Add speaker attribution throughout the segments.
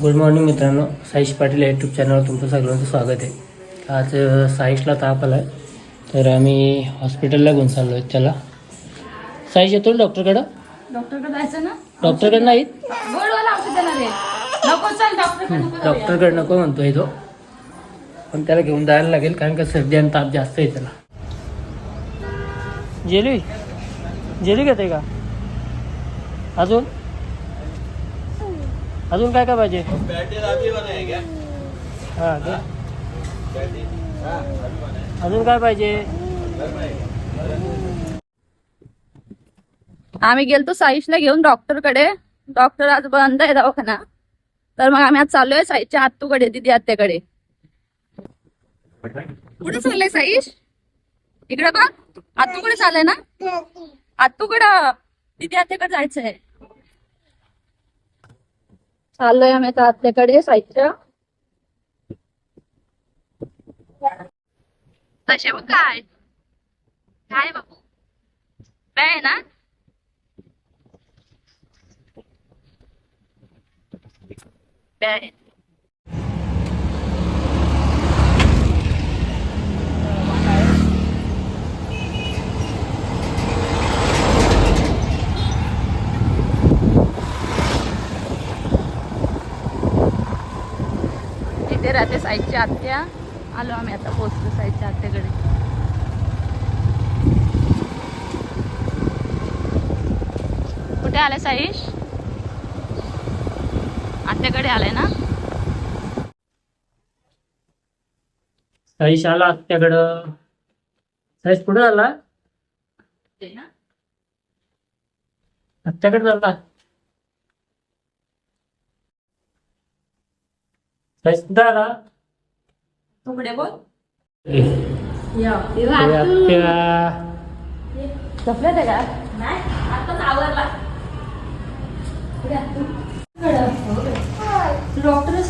Speaker 1: Good morning मित्रांनो Saish Patil YouTube चॅनलवर तुमचं सगळ्यांचं स्वागत आहे. आज साईशला ताप आला आहे तर आम्ही हॉस्पिटलला घेऊन चाललो आहे त्याला. साईश येतो ना डॉक्टरकडं
Speaker 2: डॉक्टरकडे जायचं ना?
Speaker 1: डॉक्टरकडे
Speaker 2: जाऊया.
Speaker 1: डॉक्टरकडे नको म्हणतोय तो पण त्याला घेऊन जायला लागेल कारण का सर्दी आणि ताप जास्त आहे त्याला. जेली? जेली घेते का? अजून? अजून काय काय पाहिजे? हा का? अजून काय पाहिजे?
Speaker 2: आम्ही गेलतो साईशला घेऊन डॉक्टरकडे. डॉक्टर आज बंद आहे दवाखाना. तर मग आम्ही आज चाललोय साईशच्या आत्तूकडे दिदी आत्याकडे. कुठे चाललंय साईश? इकडे बघ. आत्तूकडे चाललंय ना? आत्तूकडं दिदी आत्याकडे जायचंय. चाललोय आम्ही आता आपल्याकडे साहित्य. तसे मग काय? काय बाबू? काय ना? बॅ राहते साईडच्या आत्या. आलो आम्ही आता पोहोचलो साईडच्या आत्याकडे. कुठे आलाय साईश? आत्याकडे आलाय ना?
Speaker 1: साईश आला त्याकडं साईश कुठे आला? आत्याकडे चालला
Speaker 2: तुकडे बोल. का? नाही आताच डॉक्टर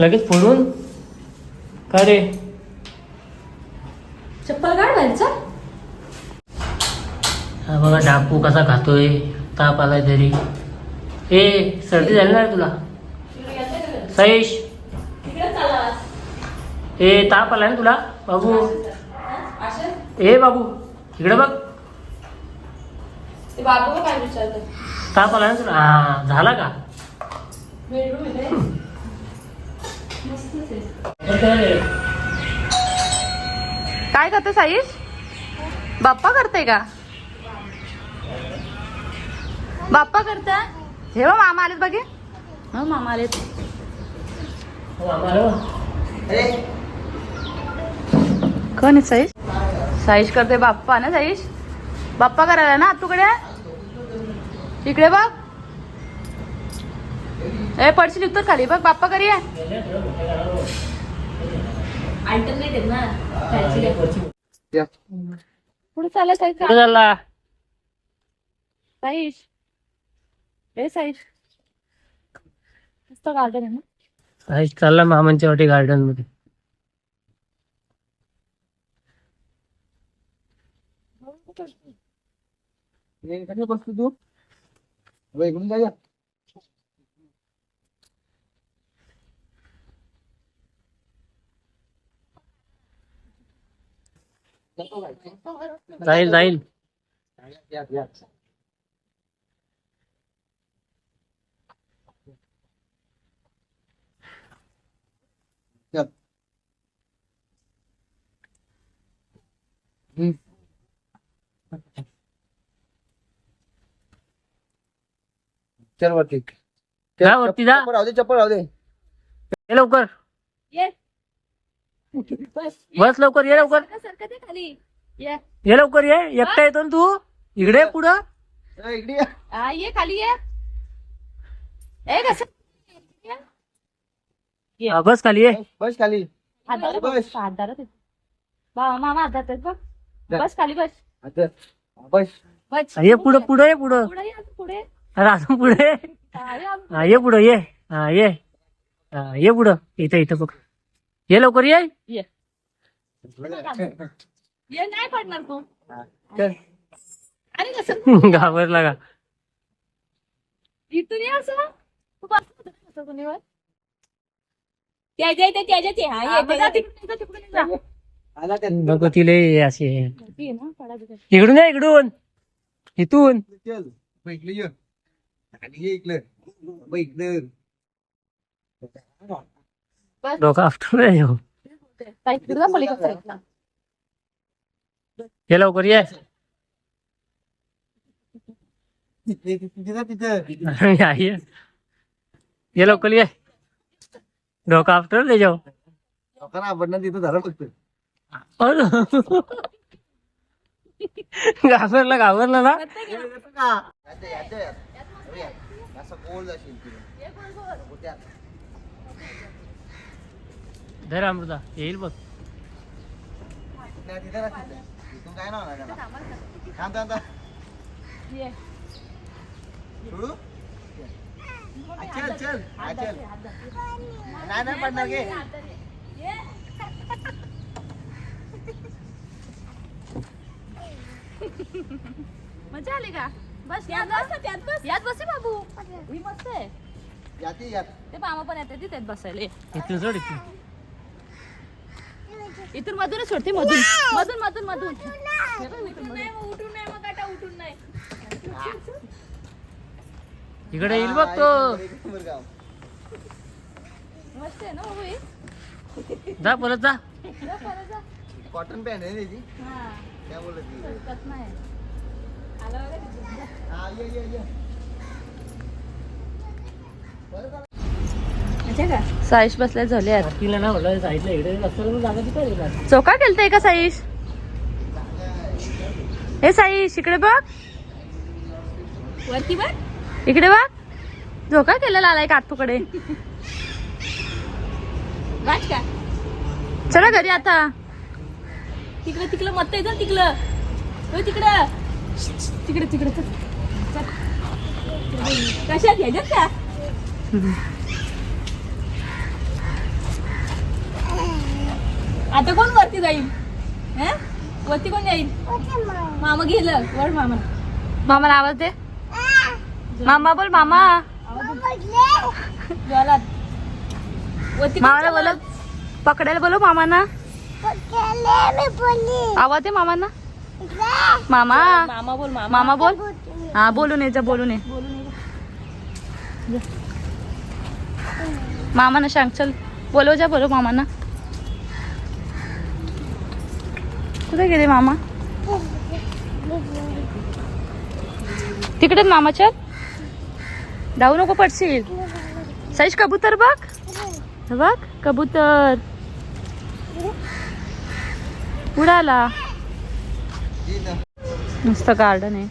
Speaker 1: लगेच फोडून? का रे?
Speaker 2: चप्पल काढ
Speaker 1: हा बघा डाकू कसा खातोय ताप आलाय तरी. ए सर्दी झाली ना तुला?
Speaker 2: चाललास
Speaker 1: ए ताप आलाय ना तुला? बाबू. ए बाबू इकडे बघ.
Speaker 2: ते बाबू काय विचारतो
Speaker 1: ताप आलाय ना तुला? हा झाला का?
Speaker 2: काय करते साईश? बाप्पा करते का? बाप्पा करता हे बघ मामा आलेत बघे. हो मामा आलेत. कोण आहे साईश? साईश करते बाप्पा ना साईश? बाप्पा करायला ना तुकडे इकडे? बघ. ए पडशील उत्तर खाली बघ बाप्पा करी पुढे
Speaker 1: चालला
Speaker 2: साईश. ए साईश. गार्डन आहे ना?
Speaker 1: साईश चालला मामांच्या वाटी गार्डनमध्ये
Speaker 3: बसतो तू अबे, इकडून जा
Speaker 1: जाईल जाईल
Speaker 3: या, या. या. हम्म. चल वरती
Speaker 1: जा वरती जा.
Speaker 3: चप्पल राहू दे चप्पल राहू दे.
Speaker 1: ये लवकर.
Speaker 2: ये. बस
Speaker 1: बस लवकर ये लवकर.
Speaker 2: खाली. ये.
Speaker 1: ये लवकर ये. एकटा येतो ना तू. इकडे पुढं.
Speaker 3: इकडे या.
Speaker 2: हा ये खाली ये. ए कसं?
Speaker 1: हा, बस खाली ये.
Speaker 3: बस खाली.
Speaker 2: हात
Speaker 3: बस.
Speaker 2: हात धरत आहेत. बा मामा हात बघ. बस खाली बस.
Speaker 3: आता बस.
Speaker 2: बस.
Speaker 1: ये पुढं पुढं. ये पुढं.
Speaker 2: पुढे ये अजून पुढे?
Speaker 1: अरे पुढे?
Speaker 2: हा, ये.
Speaker 1: हा पुढं ये. हा ये. हा ये पुढं. इथं इथं बघ. ये लवकर ये.
Speaker 2: ये. ये नाही पडणार तू.
Speaker 3: चल.
Speaker 2: अरे कसं?
Speaker 1: घाबरला का?
Speaker 2: इथून ये असं. तू
Speaker 4: त्याच्या त्याच्याच आहे. हा,
Speaker 2: हा,
Speaker 4: ये,
Speaker 2: मग जा
Speaker 4: त्याच्या-
Speaker 2: तिकडून जा, तिकडून जा.
Speaker 1: नको तिले असे. इकडून या इकडून. इथून.
Speaker 3: चल बैठलं ये. आणि ये इकडं. बैठलं
Speaker 1: डोका आफ्टर. ये. लवकर ये. या, लवकर ये. डोका आफ्टर ले जाओ
Speaker 3: लोकांना आवडणार तिथं धरा फक्त.
Speaker 1: घाबरला घाबरला ना?
Speaker 3: जाशील
Speaker 1: धर अमृता येईल बघ.
Speaker 3: काय ना चल चल चल नाही नाही पडणार घे.
Speaker 2: मजा आली का? बस यात बस यात बसे. बाबू. ही मस्त आहे.
Speaker 3: याती यात.
Speaker 2: ते मामा पण येते तिथे बसायला.
Speaker 1: इथून सोड इथून.
Speaker 2: इथून मधूनच सोडते मधून. मधून मधून मधून.
Speaker 1: इकडे येईल बघ तो?
Speaker 2: मस्त आहे ना बाबू?
Speaker 1: जा परत जा.
Speaker 2: जा परत जा.
Speaker 3: कॉटन पॅन्ट आहे ना त्याची
Speaker 2: हा,
Speaker 3: काय बोलत
Speaker 2: नाही. आला.
Speaker 3: हा.
Speaker 2: साईश बसल्या झाले
Speaker 1: तिला ना साईडला इकडे रस्त्याला जागा?
Speaker 2: चोका केलतय का साईश? हे साईश इकडे बघ.
Speaker 4: वरती बघ.
Speaker 2: इकडे बघ. धोका केलेला आलाय काठूकडे
Speaker 4: का?
Speaker 2: चला घरी आता.
Speaker 4: तिकडं तिकडं मत आहे तिकडं. होय तिकडं. तिकडे तिकडे. कशात ह्याच्यात का आता कोण वरती जाईल? हं? वरती कोण जाईल? मामा गेलं. वर मामा.
Speaker 2: मामाला आवाज दे मामा बोल मामा. मामाला? बोलो पकडायला बोलो मामाना. आवाज दे मामांना. मामा.
Speaker 4: मामा बोल मामा.
Speaker 2: मामा बोल. हा बोलून ये जा बोलून ये. मामाना सांग चल. बोलव जा बोलव मामांना. कुठे गेले मामा? तिकडे मामा चल. धावू नको पडशील. साईश कबूतर बघ. बघ कबूतर. उडाला. मस्त गार्डन आहे.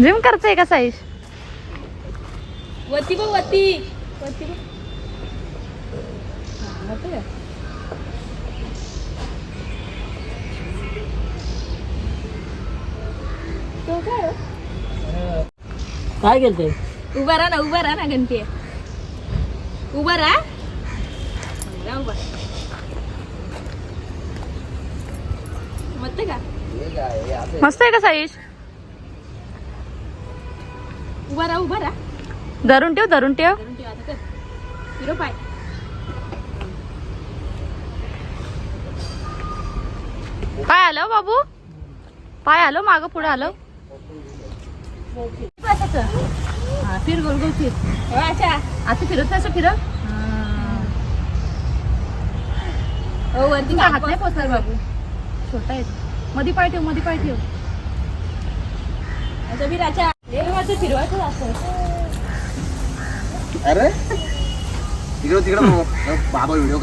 Speaker 2: जिम करते का साईश
Speaker 4: वरती बघ वरती का? तो काय हो?
Speaker 1: काय गेलते
Speaker 4: उभा राहा ना उभा राहा ना गणपी उभा राहा. राहा उभा. का
Speaker 3: असं आहे.
Speaker 2: मस्त आहे का साईश?
Speaker 4: उभा राहा उभा राहा.
Speaker 2: धरून ठेव धरून ठेव
Speaker 4: धरून ठेव आता कर हिरो पाय
Speaker 2: पाय आलो बाबू पाय आलो माग पुढे आलो
Speaker 4: हा फिर गोल गोल फिर अच्छा
Speaker 2: आता फिरत असं फिरत
Speaker 4: हो वरती
Speaker 2: हात
Speaker 4: हात
Speaker 2: नाही पोचणार बाबू छोटा आहे मधी पाय ठेव मधी पाय ठेव
Speaker 4: फिर फिरवायचं फिरवायचं असं
Speaker 3: अरे तिकडं तिकडं. बाबा व्हिडिओ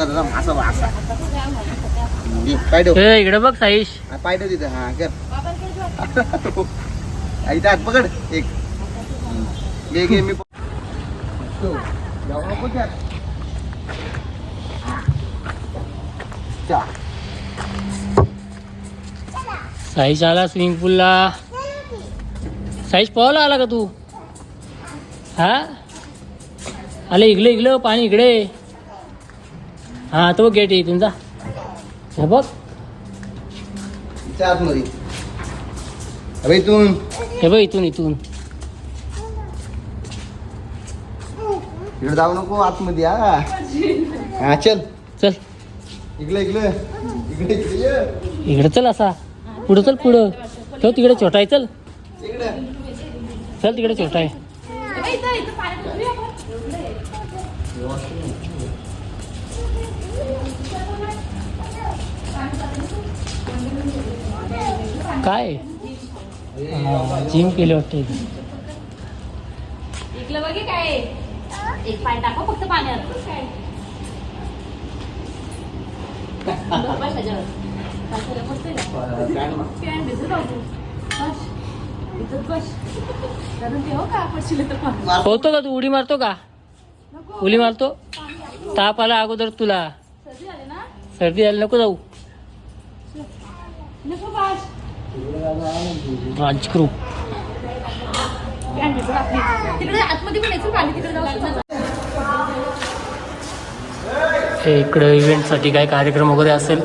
Speaker 3: पाय ठेव.
Speaker 1: ए, इकडे बघ साईश.
Speaker 3: हा, पाय ठेव तिथं. हा कर. हा, इथं हात पकड. एक. घे घे मी ठेव. जाऊ नको त्यात. चा.
Speaker 1: साईश आला स्विमिंग पूलला साईज पोहायला आला का तू? हा? आले इकडे इकडे पाणी इकडे हा तो गेट आहे तुमचा हे बघ.
Speaker 3: इथे आतमध्ये. अबे इथून.
Speaker 1: हे बघ इथून इथून.
Speaker 3: इकडे जाऊ नको आतमध्ये हा. हा चल.
Speaker 1: चल.
Speaker 3: इकडे इकडे इकडे इकडे ये.
Speaker 1: इकडे चल असा. पुढं चल पुढं. ठेव तिकडे छोटा आहे चल.
Speaker 3: इकडे.
Speaker 1: चल तिकडे छोटा आहे. काय जिम केले वाटते
Speaker 4: इकडलं बघे काय. एक पाय टाका फक्त पाण्यात बसतोय का? तू.
Speaker 1: उडी मारतो का. उडी मारतो. ताप आला अगोदर तुला
Speaker 4: सर्दी झाली ना
Speaker 1: सर्दी आली नको जाऊ
Speaker 4: नको राजकृप
Speaker 1: हे इकडे इव्हेंटसाठी काय कार्यक्रम वगैरे असेल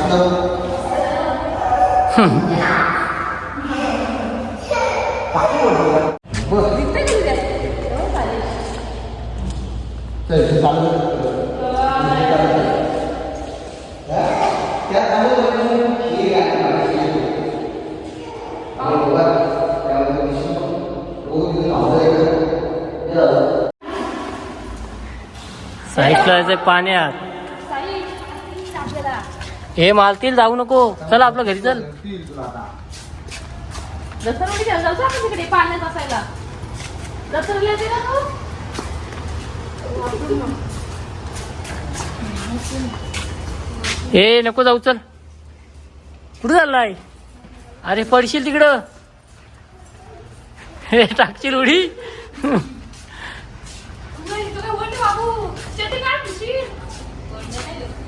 Speaker 1: Thank
Speaker 3: you. चालू
Speaker 1: साईडला जायचंय पाण्यात हे मालतील जाऊ नको. चल आपलं घरी चल.
Speaker 4: दसरवडी घ्यायला जाऊ आपण तिकडे पाण्यात असायला दसरवली येते ना तू?
Speaker 1: हे नको जाऊ चल. कुठं चाललाय? अरे पडशील तिकडं. हे टाकशील उडी.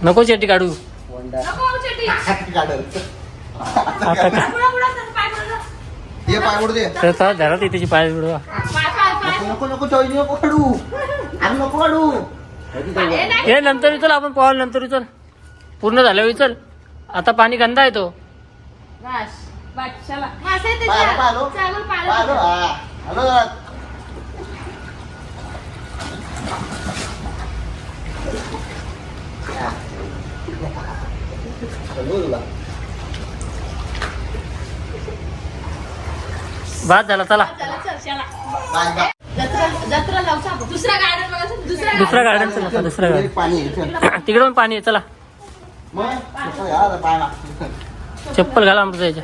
Speaker 1: नको चेटी काढू.
Speaker 4: पुढं, त्याचं पाय.
Speaker 3: ये दे. नको नको नको काढू. अरे नको काढू.
Speaker 1: हे नंतर विचल आपण पाहाल नंतर विचल पूर्ण झाल्यावर विचल आता पाणी गंदा येतो
Speaker 4: बस, बस,
Speaker 3: तुला.
Speaker 1: बाद झाला चला
Speaker 4: चला, चल, चला.
Speaker 3: Bye, bye.
Speaker 4: जत्रा- जत्रा लावू आपण. दुसरा गार्डन बघायचं दुसरा
Speaker 1: दुसरा गार्डन चला दुसरा. गार्डन तिकडे पण पाणी आहे चला. चप्पल घाला आमचं याच्या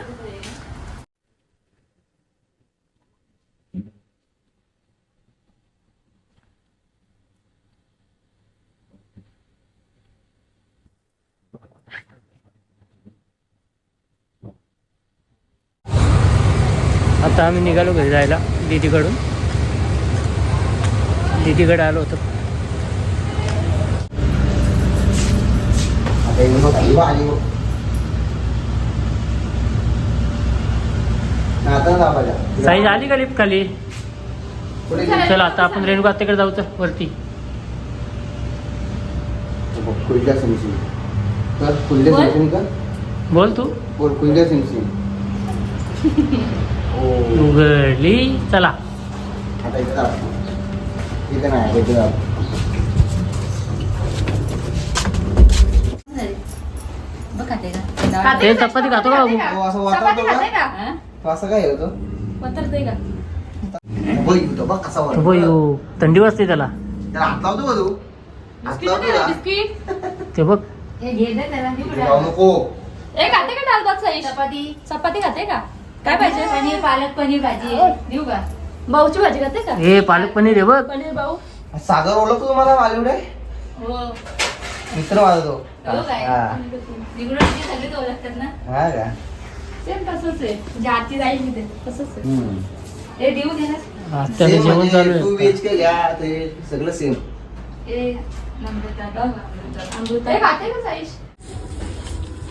Speaker 1: आता आम्ही निघालो घरी जायला दीदीकडून. दीदीकडे आलो होतो.
Speaker 3: ही.
Speaker 1: साईज आली का लिफ्ट खाली. चला आता आपण रेणुका तिकडे जाऊ तर वरती
Speaker 4: बोल.
Speaker 1: तू.
Speaker 3: बोल सिमसिम ओ
Speaker 1: उघडली. चला. ते चपाती खातो का बाबू?
Speaker 3: असं का? तो असं काय होतं
Speaker 4: पत्रते का?
Speaker 3: बघ होतं बघ कसा वाटतो
Speaker 1: बघ यो, थंडी वाजते त्याला.
Speaker 3: तू?
Speaker 1: बघ.
Speaker 2: हे चपाती
Speaker 4: खाते का? काय पाहिजे
Speaker 2: पनीर पालक पनीर भाजी देऊ का?
Speaker 4: भाऊची भाजी खाते का?
Speaker 1: हे पालक पनीर आहे बघ.
Speaker 4: पनीर भाऊ.
Speaker 3: सागर ओळखतो तुम्हाला माझ्याकडे
Speaker 4: हो.
Speaker 3: मित्र माझा तो
Speaker 2: हो. काय?
Speaker 3: हा
Speaker 2: निघून सगळे तो ओळखतात ना?
Speaker 3: हा का?
Speaker 2: सेम तसंच आहे. म्हणजे आरती जाईल तिथे तसंच आहे.
Speaker 3: हम्म.
Speaker 2: हे देऊ दे ना.
Speaker 1: आत्याचं
Speaker 3: Same
Speaker 1: जेवण
Speaker 3: म्हणजे
Speaker 1: चालू
Speaker 3: टू
Speaker 1: आहे
Speaker 3: बीएच के घ्या ते सगळं सेम.
Speaker 2: हे नम्रता बघ, अमृता. हे खाते का साईश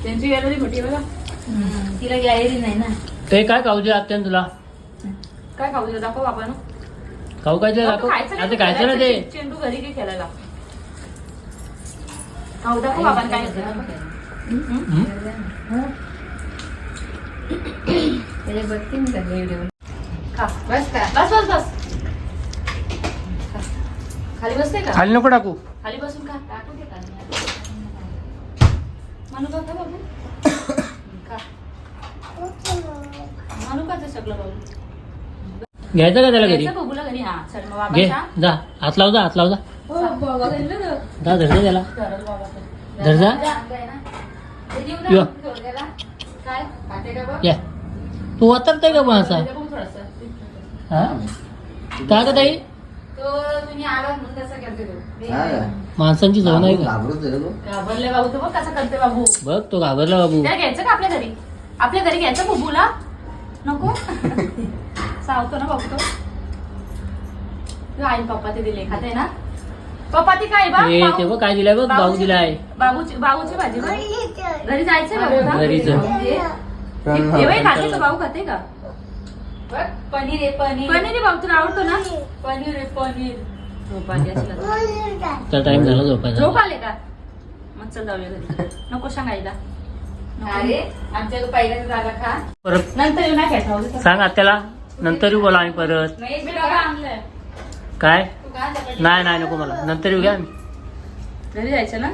Speaker 2: त्यांची गॅलरी मोठी आहे बघा. तिला गॅलरी नाही ना.
Speaker 1: ते काय खाऊ दे आत्यान तुला?
Speaker 2: काय खाऊ दिलं दाखव बाबा
Speaker 1: खाऊ काय ते दाखव. आता खायचं ना ते?
Speaker 2: चेंडू घरी घे खेळायला. खाऊ दाखव बाबा काय होतं.
Speaker 1: हम्म?
Speaker 2: खा. बस का? बस बस बस. खाली बसते का?
Speaker 1: खाली नको टाकू.
Speaker 2: खाली बसून खा. टाकू दे का मनू का खा बाबू खा का सगळं
Speaker 1: घ्यायचं का त्याला घरी
Speaker 2: घ्यायचं बघूला घरी हा चल मग
Speaker 1: घे जा हात लाव जा हात लाव जा
Speaker 2: हो.
Speaker 1: जा धर दे त्याला
Speaker 2: धरल ते.
Speaker 1: धर जा.
Speaker 2: काय ना? ते देऊ ना
Speaker 1: यो.
Speaker 2: ठेवलेला. काय खाते का बघ?
Speaker 1: या तू वातरते का पण असा
Speaker 2: ते बघ थोडंसं.
Speaker 1: हा का ग ताई
Speaker 2: तो तुम्ही आला म्हणून तसं करते तो.
Speaker 3: हा का?
Speaker 1: माणसांची जाऊ नाही का
Speaker 3: घाबरत आहे तो.
Speaker 2: घाबरले बाबू तो बघ कसा करते बाबू
Speaker 1: बघ तो घाबरला बाबू
Speaker 2: त्याला घ्यायचं का आपल्या घरी आपल्या घरी घ्यायचं बुबूला नको. सावतो ना बाबू तो. तो आई पप्पा ते दिले खाते ना? पप्पा ती काय बा?
Speaker 1: ते बघ काय दिलंय बघ? भाऊ दिलाय.
Speaker 2: बाबूची बाबूची भाजी बघ. घरी जायचंय. बाबूला
Speaker 1: घरीच.
Speaker 2: हे- हे बाई खाते का बाबू खाते का? बघ, पनीर आहे पनीर. पनीर आहे बाबू तुला आवडतो ना? पनीर. आहे पनीर. झोप आली असेल आता.
Speaker 1: तर टाइम झाला झोपायचा.
Speaker 2: झोप आले का? मग चल जाऊया घरी. नको सांगायला आमच्या पहिल्याच झाला खा
Speaker 1: परत.
Speaker 2: नंतर येऊ
Speaker 1: सांग आत्याला. नंतर येऊ बोला आम्ही परत.
Speaker 2: मी डबा आणलाय?
Speaker 1: काय?
Speaker 2: तू?
Speaker 1: नाही नाही नको मला. नंतर येऊ घ्या आम्ही.
Speaker 2: घरी जायचं ना?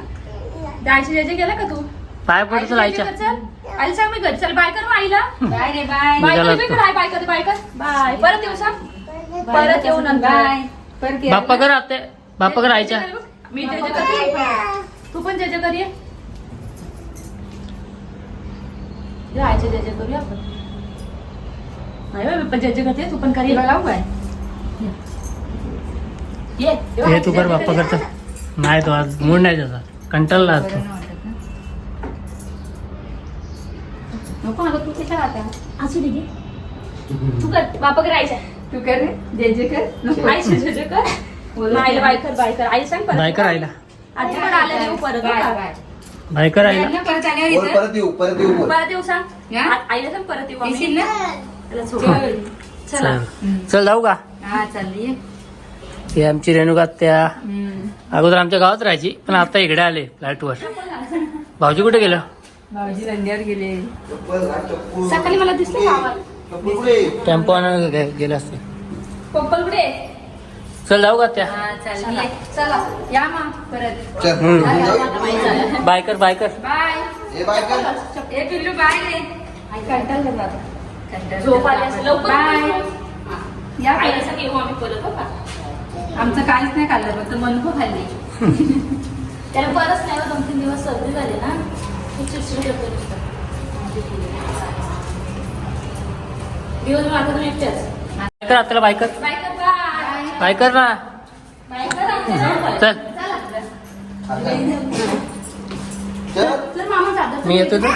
Speaker 2: जायचे जायचे गेला का तू?
Speaker 1: पाय पडतो आईच्या.
Speaker 2: सांग मी घरी. चल बाय कर मग आईला. बाय रे बाय. बाय
Speaker 1: निघाला
Speaker 2: कर. बाय बाय कर बाय कर. बाय. परत येऊ सांग. परत येऊ नंतर. बाय. परत
Speaker 1: बाप्पा कर आत्या. बाप्पा कर आईच्या.
Speaker 2: मी करते तू पण जय कर ये आईचे जय जय करूया आपण. नाही पण जय करते तू पण कर ये. काय? ये.
Speaker 1: हे तू कर बाप्पा करतो नाही तो आज मूड नाही त्याचा. कंटाळला आज तो.
Speaker 2: नको अगं तू कशा राहता असू दे घे. तू कर बापा कर आईच्या तू कर रे जय जय कर नको. आईच्या कर. आईला बाय कर बाय कर. आई सांग परत.
Speaker 1: बाय कर आईला.
Speaker 2: आजी पण आल्या देऊ परत?
Speaker 1: बाय कर आईला.
Speaker 2: परत आल्यावर
Speaker 3: बोल, परत येऊ परत येऊ बोल.
Speaker 2: परत येऊ सांग. आ- आईला सांग परत येऊ आम्ही. त्याला सोड. चला.
Speaker 1: चल. चल. जाऊ का?
Speaker 2: हा चालली
Speaker 1: ही आमची रेणुका त्या अगोदर आमच्या गावात राहायची पण आता इकडे आले फ्लॅटवर. भाऊजी कुठे गेलं?
Speaker 2: भाऊजी रंग्यावर गेले.
Speaker 3: चप्पल घाल, चप्पल.
Speaker 2: सकाळी मला दिसले गावात.
Speaker 3: चप्पल कुठे?
Speaker 1: टेम्पो आणायला गे- गेले असते.
Speaker 2: पप्पल कुठे?
Speaker 1: चल जाऊ का त्या?
Speaker 2: हा चालली चला. या मग परत.
Speaker 3: चल,
Speaker 1: हम्म.
Speaker 3: आपण जाऊ.
Speaker 1: बाय कर बाय कर.
Speaker 2: बाय.
Speaker 3: ए, बाय कर.
Speaker 2: ए पिल्लू बाय रे. कंटाळलं झोप आली असेल लवकर बाय. या आईला आम्ही परत हो का?
Speaker 5: आमचं काहीच नाही खाल्लं फक्त मनको खाल्ली.
Speaker 2: त्याला बरंच नाही दोन तीन दिवस सर्दी झाली ना खूप चिडचिड करतो नुसतं. दिवस माझा तुम्ही एकटेच.
Speaker 1: बाय कर आत्याला बाय कर
Speaker 2: बाय. बाय
Speaker 1: कर ना. चल. मी येतो तर.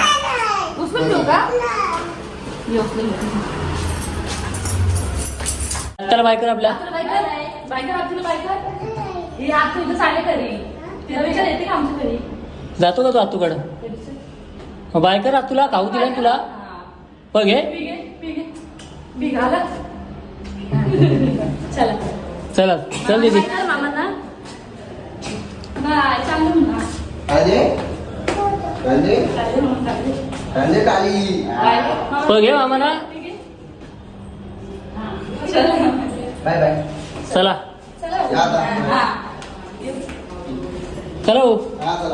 Speaker 1: आत्याला बाय कर आपल्या जातो का तू आतूकडं बाय कर तुला खाऊ दिला तुला. बघ हे.
Speaker 2: चला.
Speaker 1: चला चल दीदी
Speaker 3: काली.
Speaker 2: बाय मामा.
Speaker 1: बघ हे मामा ना.
Speaker 2: हा. चला
Speaker 3: बाय बाय.
Speaker 2: हा.
Speaker 1: हो
Speaker 3: हा, हा.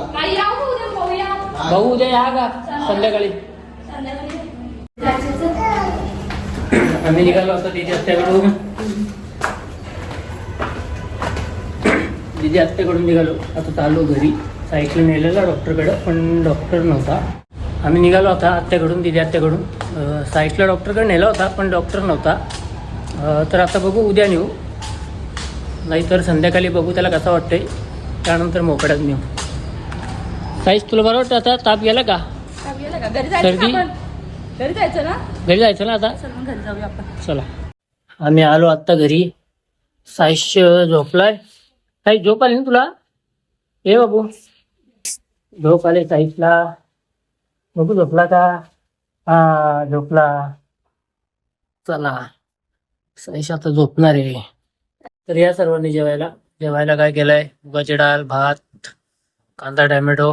Speaker 1: भाऊ उद्या या का संध्याकाळी. आम्ही निघालो होतो दिदी आत्याकडून दिदी आत्याकडून निघालो. आता चाललो घरी. सायकल नेलेला डॉक्टरकडं पण डॉक्टर नव्हता. आम्ही निघालो होता आत्याकडून दिदी आत्याकडून. सायकल डॉक्टरकडे नेला होता पण डॉक्टर नव्हता. तर आता बघू उद्या नेऊ. नाहीतर संध्याकाळी बघू त्याला कसं वाटतंय. त्यानंतर मोकळ्यात नेऊ. साईज तुला बरं वाटतं आता? ताप गेला का?
Speaker 2: ताप गेला का? घरी जायचं
Speaker 1: सर्दी?
Speaker 4: घरी जायचं ना?
Speaker 1: घरी जायचं ना आता?
Speaker 4: घरी जाऊया आपण.
Speaker 1: चला. आम्ही आलो आत्ता घरी. साईश झोपलाय. काही झोप आली ना तुला? ये बाबू. झोप आले साईशला बघू झोपला का? हा झोपला. चला. साईश आता झोपणार आहे. तर या सर्वांनी जेवायला. जेवायला काय केलंय? मुगाची डाळ भात कांदा टॅमॅटो.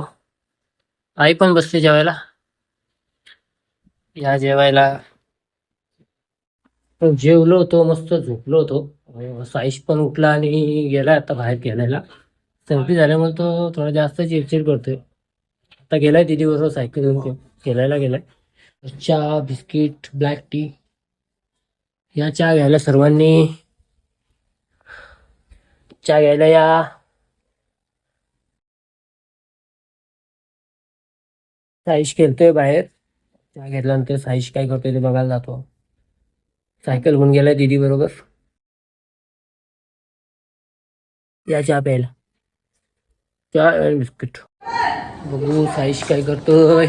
Speaker 1: आई पण बसते जेवायला. या जेवायला. जेवलो होतो मस्त झोपलो होतो. साईश पण उठला आणि गेला आता बाहेर खेळायला. सेल्फी झाल्यामुळे तो थोडा जास्त चिडचिड करतोय. आता गेलाय दिदी बरोबर सायकल घेऊन खेळायला गेलाय. चहा बिस्किट ब्लॅक टी या चहा घ्यायला सर्वांनी. चहा घ्यायला या. साईश खेळतोय बाहेर. चहा घेतल्यानंतर साईश काय करतोय ते बघायला जातो. सायकल घेऊन गेलाय दिदी बरोबर. या चहा प्यायला चहा आणि बिस्किट. बघू साईश काय करतोय.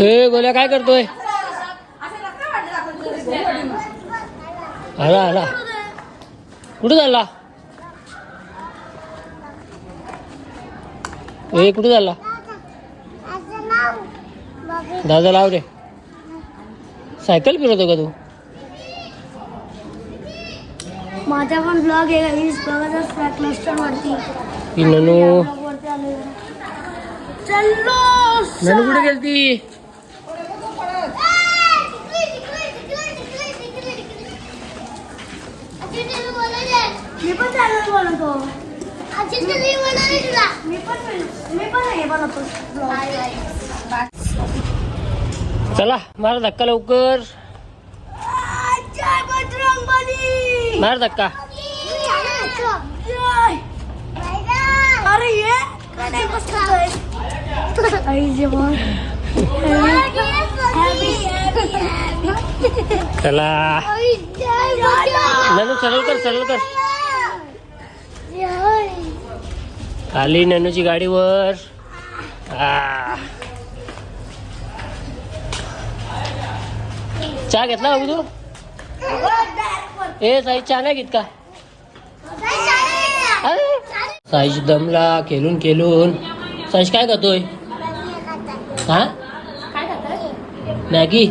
Speaker 1: ए गोल्या काय करतोय? आला आला. कुठं झाला ए कुठं झाला दादा लाव रे. सायकल फिरवतो का तू?
Speaker 6: माझा पण ब्लॉग आहे बघत वरती.
Speaker 1: ही ननू. ननू कुठे गेलती?
Speaker 6: मी पण बनवतो. मी पण मी पण हे बनवतो.
Speaker 1: चला मार धक्का लवकर. मार धक्का. चला. ननू सरळ कर सरळ कर. आली ननूची गाडीवर. आ. चहा घेतला बाबू तू? ए साई चहा नाही घेत का? अरे. साईश दमला खेळून खेळून. साईश काय करतोय हा? मॅगी.